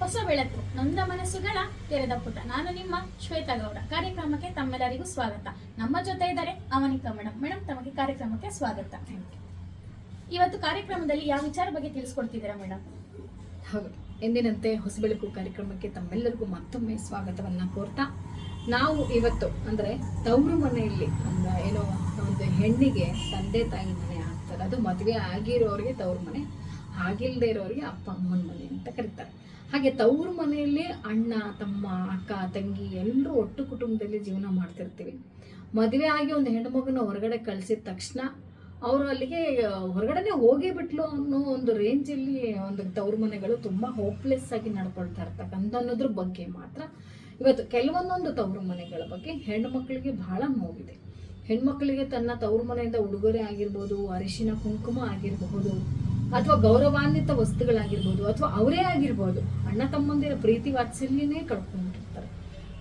ಹೊಸ ಬೆಳಕು, ನೊಂದ ಮನಸ್ಸುಗಳ ತೆರೆದ ಪುಟ. ನಾನು ನಿಮ್ಮ ಶ್ವೇತಾ ಗೌಡ ಕಾರ್ಯಕ್ರಮಕ್ಕೆ ತಮ್ಮೆಲ್ಲರಿಗೂ ಸ್ವಾಗತ. ನಮ್ಮ ಜೊತೆ ಇದ್ದಾರೆ ಅವನಿಕಾ ಮೇಡಮ್ ಮೇಡಮ್ ತಮಗೆ ಕಾರ್ಯಕ್ರಮಕ್ಕೆ ಸ್ವಾಗತ. ಇವತ್ತು ಕಾರ್ಯಕ್ರಮದಲ್ಲಿ ಯಾವ ವಿಚಾರ ಬಗ್ಗೆ ತಿಳಿಸ್ಕೊಡ್ತಿದ್ದೀರಾ ಮೇಡಮ್ ಹೌದು. ಎಂದಿನಂತೆ ಹೊಸ ಬೆಳಕು ಕಾರ್ಯಕ್ರಮಕ್ಕೆ ತಮ್ಮೆಲ್ಲರಿಗೂ ಮತ್ತೊಮ್ಮೆ ಸ್ವಾಗತವನ್ನ ಕೋರ್ತಾ, ನಾವು ಇವತ್ತು ಅಂದ್ರೆ ತವರು ಮನೆಯಲ್ಲಿ ಅಂದ್ರೆ ಏನೋ ಒಂದು ಹೆಣ್ಣಿಗೆ ತಂದೆ ತಾಯಿ ಮನೆ ಆಗ್ತಾರೆ ಅದು ಮದುವೆ ಆಗಿರೋರಿಗೆ ತವರು ಮನೆ ಆಗಿಲ್ಲದೆ ಇರೋರಿಗೆ ಅಪ್ಪ ಅಮ್ಮನ ಮನೆ ಅಂತ ಕರೀತಾರೆ. ಹಾಗೆ ತವ್ರ ಮನೆಯಲ್ಲಿ ಅಣ್ಣ, ತಮ್ಮ, ಅಕ್ಕ, ತಂಗಿ ಎಲ್ಲರೂ ಒಟ್ಟು ಕುಟುಂಬದಲ್ಲಿ ಜೀವನ ಮಾಡ್ತಿರ್ತೀವಿ. ಮದುವೆ ಆಗಿ ಒಂದು ಹೆಣ್ಮಗನ ಹೊರಗಡೆ ಕಳಿಸಿದ ತಕ್ಷಣ ಅವರು ಅಲ್ಲಿಗೆ ಹೊರಗಡೆನೆ ಹೋಗೇ ಬಿಟ್ಲು ಅನ್ನೋ ಒಂದು ರೇಂಜಲ್ಲಿ ಒಂದು ತವ್ರ ಮನೆಗಳು ತುಂಬಾ ಹೋಪ್ಲೆಸ್ ಆಗಿ ನಡ್ಕೊಳ್ತಾ ಇರ್ತಕ್ಕಂಥ ಅನ್ನೋದ್ರ ಬಗ್ಗೆ ಮಾತ್ರ. ಇವತ್ತು ಕೆಲವೊಂದೊಂದು ತವ್ರ ಮನೆಗಳ ಬಗ್ಗೆ ಹೆಣ್ಣು ಮಕ್ಕಳಿಗೆ ಬಹಳ ನೋವಿದೆ. ಹೆಣ್ಮಕ್ಳಿಗೆ ತನ್ನ ತವ್ರ ಮನೆಯಿಂದ ಉಡುಗೊರೆ ಆಗಿರ್ಬೋದು, ಅರಿಶಿನ ಕುಂಕುಮ ಆಗಿರಬಹುದು ಅಥವಾ ಗೌರವಾನ್ವಿತ ವಸ್ತುಗಳಾಗಿರ್ಬೋದು ಅಥವಾ ಅವರೇ ಆಗಿರ್ಬೋದು, ಅಣ್ಣ ತಮ್ಮಂದಿರ ಪ್ರೀತಿ ವಾತ್ಸಲ್ಯನೇ ಕಳ್ಕೊಂಡಿರ್ತಾರೆ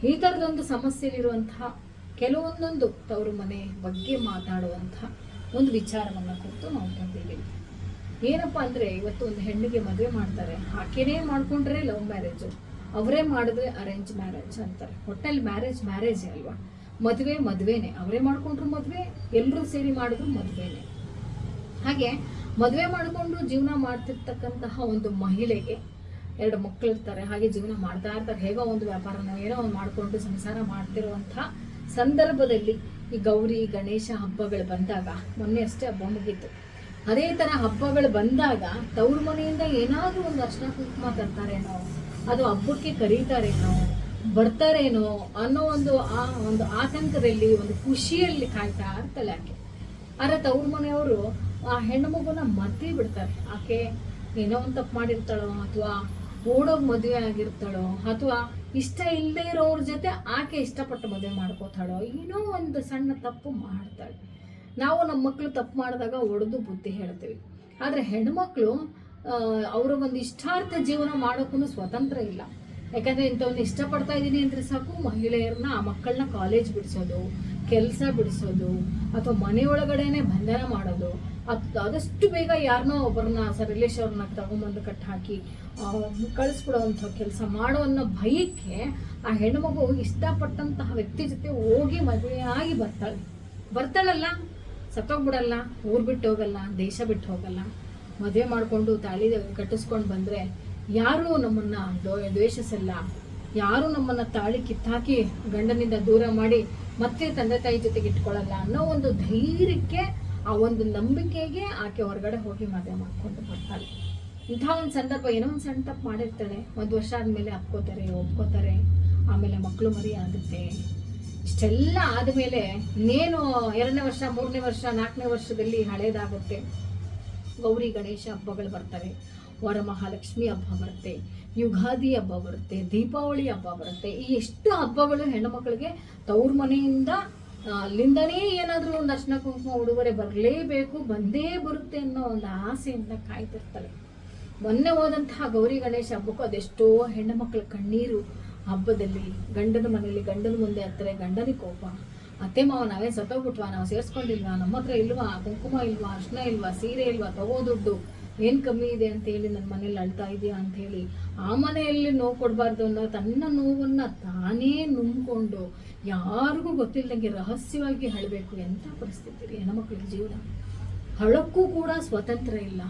ಈ ಥರದೊಂದು ಸಮಸ್ಯೆಯಲ್ಲಿರುವಂತಹ ಕೆಲವೊಂದೊಂದು ತವರು ಮನೆ ಬಗ್ಗೆ ಮಾತಾಡುವಂತಹ ಒಂದು ವಿಚಾರವನ್ನು ಕುರಿತು ನಾವು ಬಂದಿದ್ದೀವಿ ಏನಪ್ಪಾ ಅಂದ್ರೆ, ಇವತ್ತು ಒಂದು ಹೆಣ್ಣಿಗೆ ಮದುವೆ ಮಾಡ್ತಾರೆ. ಆಕೆನೇ ಮಾಡ್ಕೊಂಡ್ರೆ ಲವ್ ಮ್ಯಾರೇಜ್ ಅವರೇ ಮಾಡಿದ್ರೆ ಅರೇಂಜ್ ಮ್ಯಾರೇಜ್ ಅಂತಾರೆ. ಒಟ್ಟಲ್ಲಿ ಮ್ಯಾರೇಜ್ ಮ್ಯಾರೇಜೇ ಅಲ್ವಾ? ಮದುವೆ, ಮದುವೆನೇ. ಅವರೇ ಮಾಡ್ಕೊಂಡ್ರು ಮದುವೆ ಎಲ್ಲರೂ ಸೇರಿ ಮಾಡಿದ್ರು ಮದುವೆನೇ. ಹಾಗೆ ಮದುವೆ ಮಾಡಿಕೊಂಡು ಜೀವನ ಮಾಡ್ತಿರ್ತಕ್ಕಂತಹ ಒಂದು ಮಹಿಳೆಗೆ ಎರಡು ಮಕ್ಕಳು ಇರ್ತಾರೆ. ಹಾಗೆ ಜೀವನ ಮಾಡ್ತಾ ಇರ್ತಾರೆ. ಹೇಗೋ ಒಂದು ವ್ಯಾಪಾರ ಏನೋ ಒಂದು ಮಾಡಿಕೊಂಡು ಸಂಸಾರ ಮಾಡ್ತಿರುವಂತಹ ಸಂದರ್ಭದಲ್ಲಿ ಈ ಗೌರಿ, ಗಣೇಶ ಹಬ್ಬಗಳು ಬಂದಾಗ, ಮೊನ್ನೆ ಅಷ್ಟೇ ಹಬ್ಬ ಮುಗೀತು. ಅದೇ ತರ ಹಬ್ಬಗಳು ಬಂದಾಗ ತವ್ರ ಮನೆಯಿಂದ ಏನಾದ್ರೂ ಒಂದು ಅರ್ಶನ ಕುಂಕುಮ ತರ್ತಾರೇನೋ, ಅದು ಹಬ್ಬಕ್ಕೆ ಕರೀತಾರೇನೋ, ಬರ್ತಾರೇನೋ ಅನ್ನೋ ಒಂದು ಆ ಒಂದು ಆತಂಕದಲ್ಲಿ, ಒಂದು ಖುಷಿಯಲ್ಲಿ ಕಾಯ್ತಾ ಇರ್ತಲ್ಲ ಆಕೆ. ಆದ್ರೆ ತವ್ರ ಮನೆಯವರು ಆ ಹೆಣ್ಣು ಮಗುನ ಮರ್ತೇ ಬಿಡ್ತಾರೆ. ಆಕೆ ಏನೋ ಒಂದು ತಪ್ಪು ಮಾಡಿರ್ತಾಳೋ ಅಥವಾ ಓಡೋಗ್ ಮದುವೆ ಆಗಿರ್ತಾಳೋ ಅಥವಾ ಇಷ್ಟ ಇಲ್ಲದೆ ಇರೋವ್ರ ಜೊತೆ ಆಕೆ ಇಷ್ಟಪಟ್ಟು ಮದುವೆ ಮಾಡ್ಕೋತಾಳೋ ಏನೋ ಒಂದು ಸಣ್ಣ ತಪ್ಪು ಮಾಡ್ತಾಳೆ. ನಾವು ನಮ್ಮ ಮಕ್ಕಳು ತಪ್ಪು ಮಾಡಿದಾಗ ಒಡೆದು ಬುದ್ಧಿ ಹೇಳ್ತೀವಿ. ಆದರೆ ಹೆಣ್ಮಕ್ಳು ಅವರ ಒಂದು ಇಷ್ಟಾರ್ಥ ಜೀವನ ಮಾಡೋಕ್ಕೂ ಸ್ವತಂತ್ರ ಇಲ್ಲ. ಯಾಕಂದ್ರೆ ಇಂಥವ್ನ ಇಷ್ಟಪಡ್ತಾ ಇದ್ದೀನಿ ಅಂದ್ರೆ ಸಾಕು ಮಹಿಳೆಯರನ್ನ ಆ ಮಕ್ಕಳನ್ನ ಕಾಲೇಜ್ ಬಿಡಿಸೋದು, ಕೆಲಸ ಬಿಡಿಸೋದು, ಅಥವಾ ಮನೆ ಒಳಗಡೆನೆ ಬಂಧನ ಮಾಡೋದು ಅದ್- ಆದಷ್ಟು ಬೇಗ ಯಾರನ್ನೋ ಒಬ್ಬರನ್ನ ಸರ್ ರಿಲೇಶ್ ಅವ್ರನ್ನ ತಗೊಂಬಂದು ಕಟ್ ಹಾಕಿ ಕೆಲಸ ಮಾಡೋ ಅನ್ನೋ ಭಯಕ್ಕೆ ಆ ಹೆಣ್ಮಗು ಇಷ್ಟಪಟ್ಟಂತಹ ವ್ಯಕ್ತಿ ಜೊತೆ ಹೋಗಿ ಮದುವೆಯಾಗಿ ಬರ್ತಾಳೆ. ಬರ್ತಾಳಲ್ಲ, ಸತ್ತೋಗ್ಬಿಡಲ್ಲ, ಊರ್ ಬಿಟ್ಟು ಹೋಗಲ್ಲ, ದೇಶ ಬಿಟ್ಟು ಹೋಗಲ್ಲ. ಮದುವೆ ಮಾಡಿಕೊಂಡು ತಾಳಿ ಕಟ್ಟಿಸ್ಕೊಂಡು ಬಂದ್ರೆ ಯಾರೂ ನಮ್ಮನ್ನ ದ್ವ- ದ್ವೇಷಿಸಲ್ಲ. ಯಾರು ನಮ್ಮನ್ನ ತಾಳಿ ಕಿತ್ತಾಕಿ ಗಂಡನಿಂದ ದೂರ ಮಾಡಿ ಮತ್ತೆ ತಂದೆ ತಾಯಿ ಜೊತೆಗೆ ಇಟ್ಕೊಳ್ಳಲ್ಲ ಅನ್ನೋ ಒಂದು ಧೈರ್ಯಕ್ಕೆ ಆ ಒಂದು ನಂಬಿಕೆಗೆ ಆಕೆ ಹೊರಗಡೆ ಹೋಗಿ ಮದುವೆ ಮಾಡ್ಕೊಂಡು ಬರ್ತಾಳೆ. ಇಂಥ ಒಂದು ಸಂದರ್ಭ ಏನೋ ಒಂದು ಸಣ್ಣ ತಪ್ಪು ಮಾಡಿರ್ತಾಳೆ. ಒಂದು ವರ್ಷ ಆದಮೇಲೆ ಅಪ್ಕೋತಾರೆ, ಒಪ್ಕೋತಾರೆ. ಆಮೇಲೆ ಮಕ್ಕಳು ಮರಿ ಆಗುತ್ತೆ. ಇಷ್ಟೆಲ್ಲ ಆದಮೇಲೆ ಇನ್ನೇನು ಎರಡನೇ ವರ್ಷ, ಮೂರನೇ ವರ್ಷ, ನಾಲ್ಕನೇ ವರ್ಷದಲ್ಲಿ ಹಳೇದಾಗುತ್ತೆ. ಗೌರಿ, ಗಣೇಶ ಹಬ್ಬಗಳು ಬರ್ತವೆ. ವರಮಹಾಲಕ್ಷ್ಮಿ ಹಬ್ಬ ಬರುತ್ತೆ. ಯುಗಾದಿ ಹಬ್ಬ ಬರುತ್ತೆ. ದೀಪಾವಳಿ ಹಬ್ಬ ಬರುತ್ತೆ. ಈ ಎಷ್ಟು ಹಬ್ಬಗಳು ಹೆಣ್ಣು ಮಕ್ಕಳಿಗೆ ತವ್ರ ಮನೆಯಿಂದ ಅಲ್ಲಿಂದನೇ ಏನಾದರೂ ಒಂದು ಅರ್ಶನ ಕುಂಕುಮ ಉಡುಗೊರೆ ಬರಲೇಬೇಕು, ಬಂದೇ ಬರುತ್ತೆ ಅನ್ನೋ ಒಂದು ಆಸೆಯಿಂದ ಕಾಯ್ತಿರ್ತಾರೆ. ಮೊನ್ನೆ ಹೋದಂತಹ ಗೌರಿ ಗಣೇಶ ಹಬ್ಬಕ್ಕೂ ಅದೆಷ್ಟೋ ಹೆಣ್ಣು ಮಕ್ಕಳ ಕಣ್ಣೀರು ಹಬ್ಬದಲ್ಲಿ, ಗಂಡನ ಮನೆಯಲ್ಲಿ, ಗಂಡನ ಮುಂದೆ ಹತ್ತಾರೆ, ಗಂಡನಿಗೆ ಕೋಪ. ಅತ್ತೆ ಮಾವ ನಾವೇ ಸತ್ತೋಗ್ಬಿಟ್ವಾ, ನಾವು ಸೇರಿಸ್ಕೊಂಡಿಲ್ವಾ, ನಮ್ಮ ಹತ್ರ ಇಲ್ವಾ, ಕುಂಕುಮ ಇಲ್ವಾ, ಅರ್ಶನ ಇಲ್ವಾ, ಸೀರೆ ಇಲ್ವಾ, ತಗೋ ದುಡ್ಡು. ಏನು ಕಮ್ಮಿ ಇದೆ ಅಂತ ಹೇಳಿ ನನ್ನ ಮನೇಲಿ ಅಳ್ತಾ ಇದೆಯಾ ಅಂತ ಹೇಳಿ, ಆ ಮನೆಯಲ್ಲಿ ನೋವು ಕೊಡಬಾರ್ದು ಅನ್ನೋ ತನ್ನ ನೋವನ್ನ ತಾನೇ ನುಂಗ್ಕೊಂಡು ಯಾರಿಗೂ ಗೊತ್ತಿಲ್ಲದಂಗೆ ರಹಸ್ಯವಾಗಿ ಹೇಳಬೇಕು ಎಂಥ ಪರಿಸ್ಥಿತಿ ರೀ ಹೆಣ್ಮಕ್ಳ ಜೀವನ? ಹಳಕ್ಕೂ ಕೂಡ ಸ್ವತಂತ್ರ ಇಲ್ಲ.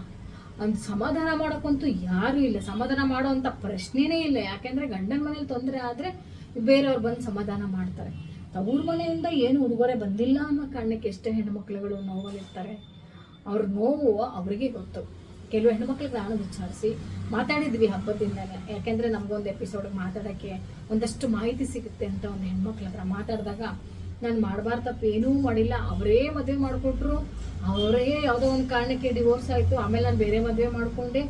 ಒಂದು ಸಮಾಧಾನ ಮಾಡೋಕ್ಕಂತೂ ಯಾರೂ ಇಲ್ಲ. ಸಮಾಧಾನ ಮಾಡೋವಂಥ ಪ್ರಶ್ನೆನೇ ಇಲ್ಲ. ಯಾಕೆಂದ್ರೆ ಗಂಡನ ಮನೇಲಿ ತೊಂದರೆ ಆದರೆ ಬೇರೆಯವ್ರು ಬಂದು ಸಮಾಧಾನ ಮಾಡ್ತಾರೆ. ತವ್ರ ಮನೆಯಿಂದ ಏನು ಉಡುಗೊರೆ ಬಂದಿಲ್ಲ ಅನ್ನೋ ಕಾರಣಕ್ಕೆ ಎಷ್ಟೇ ಹೆಣ್ಮಕ್ಳುಗಳು ನೋವಲ್ಲಿರ್ತಾರೆ. ಅವ್ರ ನೋವು ಅವರಿಗೆ ಗೊತ್ತು. ಕೆಲವು ಹೆಣ್ಮಕ್ಳಿಗೆ ನಾನು ವಿಚಾರಿಸಿ ಮಾತಾಡಿದ್ವಿ ಹಬ್ಬದಿಂದನೇ. ಯಾಕೆಂದ್ರೆ ನಮಗೊಂದು ಎಪಿಸೋಡ್ ಮಾತಾಡೋಕ್ಕೆ ಒಂದಷ್ಟು ಮಾಹಿತಿ ಸಿಗುತ್ತೆ ಅಂತ ಒಂದು ಹೆಣ್ಮಕ್ಳ ಹತ್ರ ಮಾತಾಡಿದಾಗ, ನಾನು ಮಾಡಬಾರ್ದು ತಪ್ಪು ಏನೂ ಮಾಡಿಲ್ಲ. ಅವರೇ ಮದುವೆ ಮಾಡಿಕೊಟ್ರು ಅವರೇ ಯಾವುದೋ ಒಂದು ಕಾರಣಕ್ಕೆ ಡಿವೋರ್ಸ್ ಆಯಿತು. ಆಮೇಲೆ ನಾನು ಬೇರೆ ಮದುವೆ ಮಾಡಿಕೊಂಡೆ.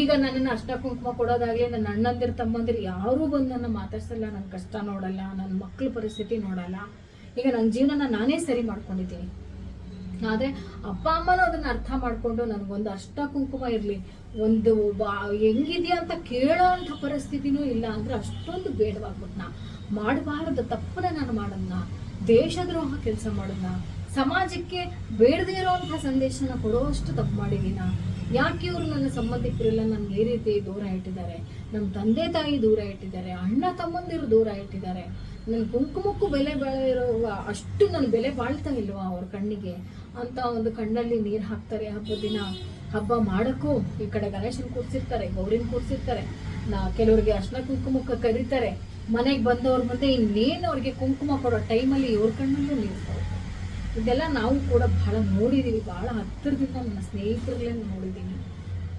ಈಗ ನನ್ನನ್ನು ಅಷ್ಟ ಕುಂಕುಮ ಕೊಡೋದಾಗಲಿ, ನನ್ನ ಅಣ್ಣಂದಿರು, ತಮ್ಮಂದಿರು ಯಾರೂ ಬಂದು ನನ್ನ ಮಾತಾಡ್ಸಲ್ಲ. ನನ್ನ ಕಷ್ಟ ನೋಡಲ್ಲ. ನನ್ನ ಮಕ್ಕಳ ಪರಿಸ್ಥಿತಿ ನೋಡಲ್ಲ. ಈಗ ನನ್ನ ಜೀವನನ ನಾನೇ ಸರಿ ಮಾಡ್ಕೊಂಡಿದ್ದೀನಿ. ಆದರೆ ಅಪ್ಪ ಅಮ್ಮನೂ ಅದನ್ನ ಅರ್ಥ ಮಾಡಿಕೊಂಡು ನನಗೊಂದು ಅಷ್ಟ ಕುಂಕುಮ ಇರಲಿ, ಒಂದು ಬಾ, ಹೆಂಗಿದ್ಯಾ ಅಂತ ಕೇಳೋ ಅಂಥ ಪರಿಸ್ಥಿತಿನೂ ಇಲ್ಲ ಅಂದ್ರೆ ಅಷ್ಟೊಂದು ಬೇಡವಾಗ್ಬಿಟ್ನ. ಮಾಡಬಾರದು ತಪ್ಪನ್ನ ನಾನು ಮಾಡೋದನ್ನ ದೇಶದ್ರೋಹ ಕೆಲಸ ಮಾಡೋದನ್ನ ಸಮಾಜಕ್ಕೆ ಬೇಡದೇ ಇರೋವಂಥ ಸಂದೇಶನ ಕೊಡುವಷ್ಟು ತಪ್ಪು ಮಾಡಿದೀನ. ಯಾಕೆ ಇವರು ನನ್ನ ಸಂಬಂಧಿಕರೆಲ್ಲ ನನ್ಗೆ ಈ ರೀತಿ ದೂರ ಇಟ್ಟಿದ್ದಾರೆ? ನಮ್ಮ ತಂದೆ ತಾಯಿ ದೂರ ಇಟ್ಟಿದ್ದಾರೆ, ಅಣ್ಣ ತಮ್ಮಂದಿರು ದೂರ ಇಟ್ಟಿದ್ದಾರೆ. ನನ್ನ ಕುಂಕುಮಕ್ಕೂ ಬೆಲೆ ಬಾಳಿರೋ ಅಷ್ಟು ನನ್ನ ಬೆಲೆ ಬಾಳ್ತಾ ಇಲ್ವಾ ಅವ್ರ ಕಣ್ಣಿಗೆ? ಅಂತ ಒಂದು ಕಣ್ಣಲ್ಲಿ ನೀರು ಹಾಕ್ತಾರೆ. ಹಬ್ಬದ ದಿನ ಹಬ್ಬ ಮಾಡೋಕ್ಕೂ ಈ ಕಡೆ ಗಣೇಶನ್ ಕೂರ್ಸಿರ್ತಾರೆ, ಗೌರಿನ ಕೂರಿಸಿರ್ತಾರೆ. ನಾ ಕೆಲವರಿಗೆ ಅರ್ಶನ ಕುಂಕುಮಕ್ಕೆ ಕರೀತಾರೆ. ಮನೆಗೆ ಬಂದವ್ರ ಮುಂದೆ ಇನ್ನೇನು ಅವ್ರಿಗೆ ಕುಂಕುಮ ಕೊಡೋ ಟೈಮಲ್ಲಿ ಇವ್ರ ಕಣ್ಣಲ್ಲೂ ನೀರು. ಇದೆಲ್ಲ ನಾವು ಕೂಡ ಬಹಳ ನೋಡಿದ್ದೀವಿ ಬಹಳ ಹತ್ತಿರದಿಂದ ನನ್ನ ಸ್ನೇಹಿತರುಗಳೇ ನೋಡಿದ್ದೀನಿ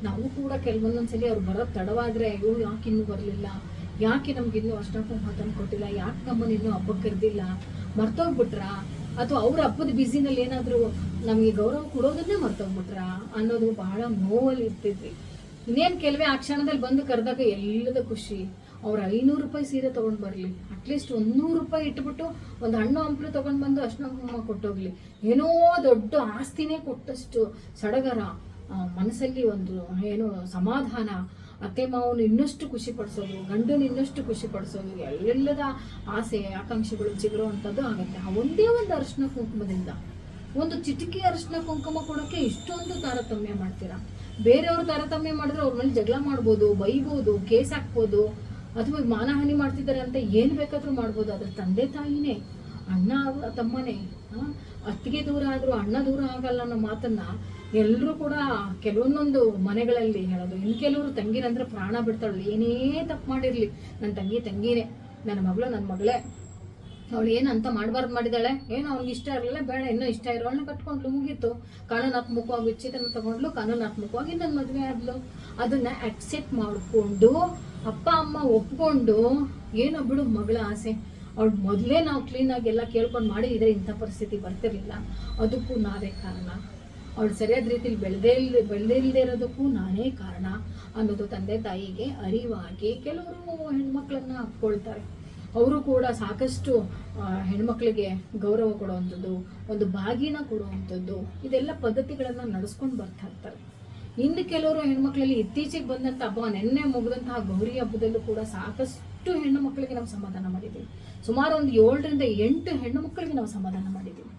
ನಾವು ಕೂಡ ಕೆಲವೊಂದೊಂದ್ಸಲಿ ಅವ್ರು ಬರೋದು ತಡವಾದ್ರೆ ಅಯ್ಯೋ ಯಾಕೆ ಇನ್ನೂ ಬರಲಿಲ್ಲ, ಯಾಕೆ ನಮ್ಗೆ ಇನ್ನೂ ಅರ್ಶಿನ ಮಾತನ್ನು ಕೊಟ್ಟಿಲ್ಲ, ಯಾಕೆ ನಮ್ಮನ್ನು ಇನ್ನೂ ಹಬ್ಬಕ್ಕೆ ಕರೆದಿಲ್ಲ, ಮರ್ತೋಗ್ಬಿಟ್ರಾ? ಅಥವಾ ಅವ್ರ ಹಬ್ಬದ ಬಿಸಿನಲ್ಲಿ ಏನಾದರೂ ನಮಗೆ ಗೌರವ ಕೊಡೋದನ್ನೇ ಮರ್ತೋಗ್ಬಿಟ್ರ ಅನ್ನೋದು ಬಹಳ ನೋವಲ್ಲಿ ಇರ್ತಿದ್ವಿ ಇನ್ನೇನು ಕೆಲವೇ ಆ ಕ್ಷಣದಲ್ಲಿ ಬಂದು ಕರೆದಾಗ ಎಲ್ಲದ ಖುಷಿ. ಅವ್ರ ಐನೂರು ರೂಪಾಯಿ ಸೀರೆ ತೊಗೊಂಡು ಬರಲಿ. ಅಟ್ಲೀಸ್ಟ್ ಒಂದು ನೂರು ರೂಪಾಯಿ ಇಟ್ಬಿಟ್ಟು ಒಂದು ಹಣ್ಣು ಹಂಪಲು ತೊಗೊಂಡು ಬಂದು ಅರ್ಶಿನ ಕೊಟ್ಟೋಗ್ಲಿ. ಏನೋ ದೊಡ್ಡ ಆಸ್ತಿನೇ ಕೊಟ್ಟಷ್ಟು ಸಡಗರ ಮನಸ್ಸಲ್ಲಿ ಒಂದು ಏನು ಸಮಾಧಾನ ಅತ್ತೆ ಮಾವನ ಇನ್ನಷ್ಟು ಖುಷಿ ಪಡಿಸೋದು, ಗಂಡನ ಇನ್ನಷ್ಟು ಖುಷಿ ಪಡಿಸೋದು ಎಲ್ಲೆಲ್ಲದ ಆಸೆ, ಆಕಾಂಕ್ಷೆಗಳು ಚಿಗುರೋ ಆಗುತ್ತೆ. ಆ ಒಂದೇ ಒಂದು ಅರಿಶಿನ ಕುಂಕುಮದಿಂದ, ಒಂದು ಚಿಟಿಕೆ ಅರಿಶಿನ ಕುಂಕುಮ ಕೊಡೋಕ್ಕೆ ಇಷ್ಟೊಂದು ತಾರತಮ್ಯ ಮಾಡ್ತೀರಾ? ಬೇರೆಯವರು ತಾರತಮ್ಯ ಮಾಡಿದ್ರೆ ಅವ್ರ ಮೇಲೆ ಜಗಳ ಮಾಡ್ಬೋದು, ಬೈಬೋದು, ಕೇಸ್ ಹಾಕ್ಬೋದು, ಅಥವಾ ಮಾನಹಾನಿ ಮಾಡ್ತಿದ್ದಾರೆ ಅಂತ ಏನು ಬೇಕಾದರೂ ಮಾಡ್ಬೋದು. ಅದ್ರ ತಂದೆ ತಾಯಿನೇ, ಅಣ್ಣ, ತಮ್ಮನೇ ಅತ್ತಿಗೆ ದೂರ ಆದರೂ ಅಣ್ಣ ದೂರ ಆಗಲ್ಲ ಅನ್ನೋ ಮಾತನ್ನ ಎಲ್ಲರೂ ಕೂಡ ಕೆಲವೊಂದೊಂದು ಮನೆಗಳಲ್ಲಿ ಹೇಳೋದು. ಇನ್ನು ಕೆಲವರು ತಂಗಿನಂದ್ರೆ ಪ್ರಾಣ ಬಿಡ್ತಾಳು, ಏನೇ ತಪ್ಪು ಮಾಡಿರಲಿ. ನನ್ನ ತಂಗಿ ತಂಗಿನೇ, ನನ್ನ ಮಗಳು ನನ್ನ ಮಗಳೇ. ಅವಳು ಏನು ಅಂತ ಮಾಡಬಾರ್ದು ಮಾಡಿದಾಳೆ? ಏನು ಅವ್ನಿಗೆ ಇಷ್ಟ ಇರಲಿಲ್ಲ, ಬೇಡ, ಇನ್ನೂ ಇಷ್ಟ ಇರೋಳನ್ನ ಕಟ್ಕೊಂಡ್ಲು, ಮುಗೀತು. ಕಾನೂನಾತ್ಮಕವಾಗಿ ವಿಚ್ಛೇದನ ತಗೊಂಡ್ಲು ಕಾನೂನಾತ್ಮಕವಾಗಿ ನನ್ನ ಮದುವೆ ಆದ್ಲು. ಅದನ್ನ ಅಕ್ಸೆಪ್ಟ್ ಮಾಡಿಕೊಂಡು ಅಪ್ಪ, ಅಮ್ಮ ಒಪ್ಕೊಂಡು, ಏನೋ ಬಿಡು ಮಗಳ ಆಸೆ. ಅವಳು ಮೊದಲೇ ನಾವು ಕ್ಲೀನಾಗಿ ಎಲ್ಲ ಕೇಳ್ಕೊಂಡು ಮಾಡಿದ್ರೆ ಇಂಥ ಪರಿಸ್ಥಿತಿ ಬರ್ತಿರಲಿಲ್ಲ. ಅದಕ್ಕೂ ನಾವೇ ಕಾರಣ. ಅವಳು ಸರಿಯಾದ ರೀತಿಲಿ ಬೆಳೆದೇ ಇಲ್ಲ ಬೆಳೆದೇ ಇಲ್ಲದೆ ಇರೋದಕ್ಕೂ ನಾನೇ ಕಾರಣ. ಅನ್ನೋದು ತಂದೆ ತಾಯಿಗೆ ಅರಿವಾಗಿ ಕೆಲವರು ಹೆಣ್ಮಕ್ಳನ್ನ ಹಾಕ್ಕೊಳ್ತಾರೆ ಅವರು ಕೂಡ ಸಾಕಷ್ಟು ಹೆಣ್ಮಕ್ಳಿಗೆ ಗೌರವ ಕೊಡುವಂಥದ್ದು, ಒಂದು ಬಾಗಿನ ಕೊಡುವಂಥದ್ದು, ಇದೆಲ್ಲ ಪದ್ಧತಿಗಳನ್ನು ನಡೆಸ್ಕೊಂಡು ಬರ್ತಾ ಇರ್ತಾರೆ. ಇನ್ನು ಕೆಲವರು ಹೆಣ್ಮಕ್ಳಲ್ಲಿ ಇತ್ತೀಚೆಗೆ ಬಂದಂಥ ಹಬ್ಬ, ನೆನ್ನೆ ಮುಗಿದಂತಹ ಗೌರಿ ಹಬ್ಬದಲ್ಲೂ ಕೂಡ ಸಾಕಷ್ಟು ಹೆಣ್ಣು ಮಕ್ಕಳಿಗೆ ನಾವು ಸಮಾಧಾನ ಮಾಡಿದ್ದೀವಿ ಸುಮಾರು ಒಂದು ಏಳರಿಂದ ಎಂಟು ಹೆಣ್ಣು ಮಕ್ಕಳಿಗೆ ನಾವು ಸಮಾಧಾನ ಮಾಡಿದ್ದೀವಿ.